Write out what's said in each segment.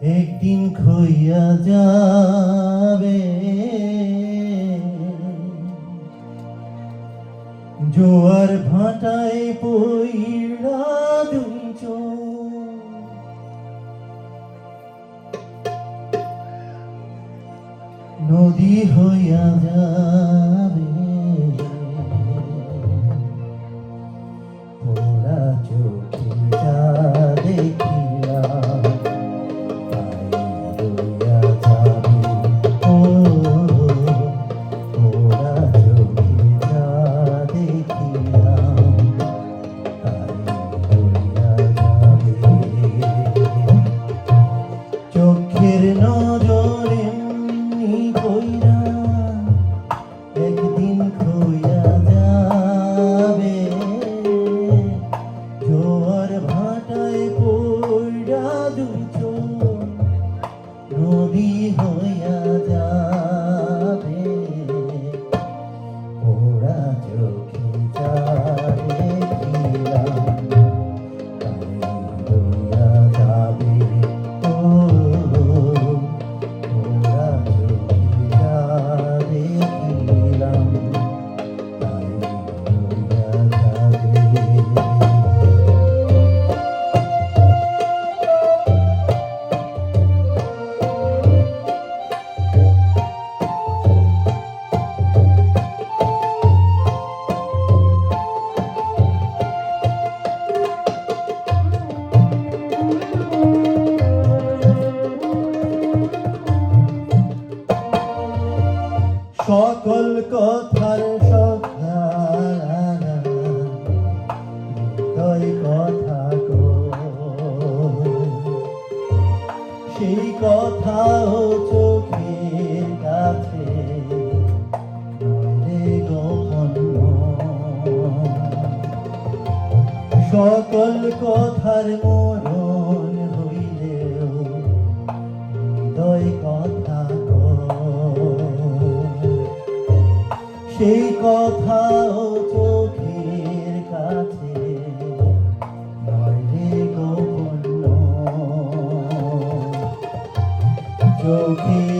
একদিন খইয়া যাবে। জোয়ার ভাটায় পইরা দুঞ্চ নদী হইয়া যায়। সকল কথার সদাই কথা সেই কথা ও চোখের কাছে। সকল কথার মূল okay.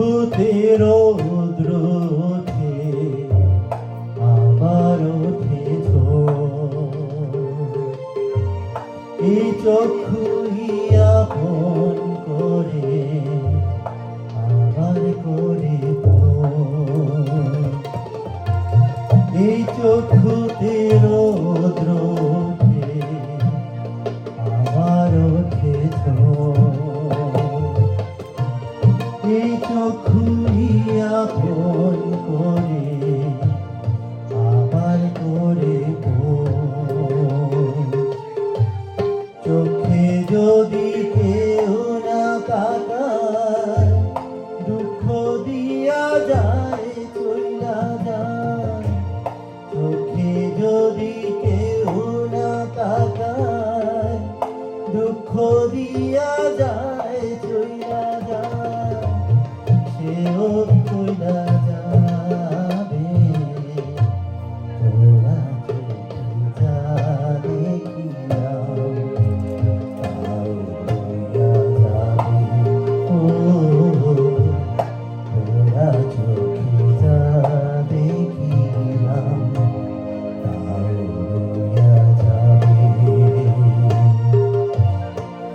খুতে রৌদ্র আমার এই চক্ষু ইয়াপন করে আমার করে এই চক্ষুতে রৌদ্র যে চক্ষুরিয়া পর করে আবার করে চোখে জোর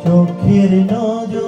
চোখের নজর